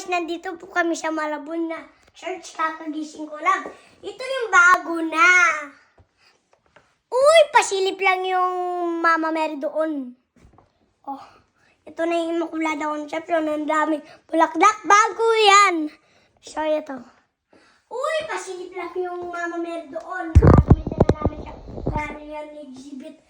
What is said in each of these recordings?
guys, nandito po kami sa Malabon na church. Kakagising ko lang. Ito yung bago na. Uy, pasilip lang yung Mama Mary doon. Oh, ito na yung Immaculada Conception. Ang daming bulaklak. Bago yan. So, ito. Uy, pasilip lang yung Mama Mary doon. Gagamitin na namin siya. Para yan exhibit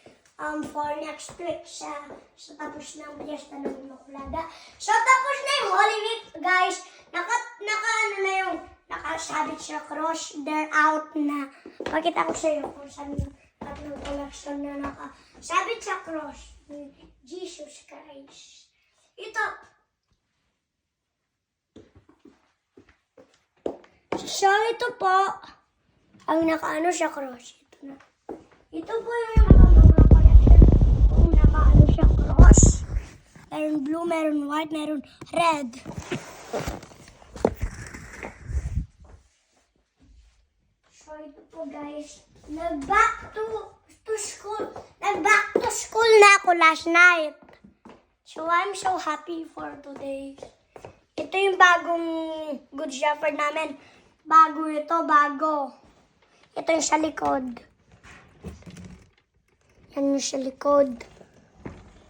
um, for next week sa, sa tapos ng piyesta ng Immaculada. So, tapos na yung Holy Week, guys. Naka, naka, ano na yung, nakasabit sa cross. They're out na. Pakita ko sa iyo kung saan yung tatlong collection na nakasabit sa cross. ni Jesus Christ. Ito, So, ito po, ang nakaano sa cross. Ito na. Ito po yung mga collection. Kung nakaano sa cross. Meron blue, meron white, meron red. So, ito po guys. Nag-back to, to school. Nag-back to school na ako last night. So, I'm so happy for today. Ito yung bagong Good Shepherd namin. Bago ito, bago. Ito yung sa likod. Yan yung sa likod.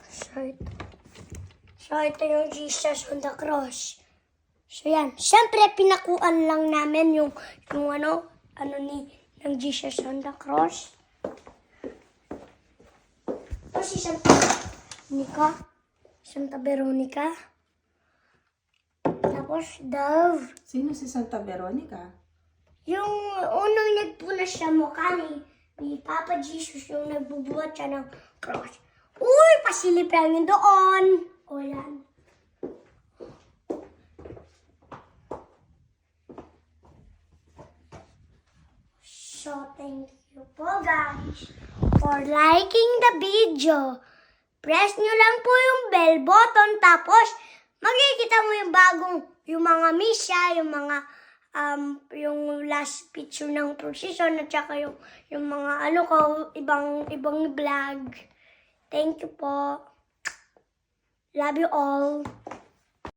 So, ito. So, ito yung Jesus on the cross. So, yan. Siyempre, pinakuan lang namin yung, yung ano, ano ni, ng Jesus on the cross. Ito si Santa Monica. Santa Veronica. Tapos, Dove. Sino si Santa Veronica? Yung unang nagpunas sa mukha ni, ni Papa Jesus, yung nagbubuhat siya ng cross. Uy, pasilip lang yun doon. O yan. So, thank you po guys for liking the video. Press nyo lang po yung bell button tapos makikita mo yung bagong, yung mga misya, yung mga, um, yung last picture ng procession at saka yung, yung mga ano ko, ibang, ibang vlog. Thank you po. Love you all.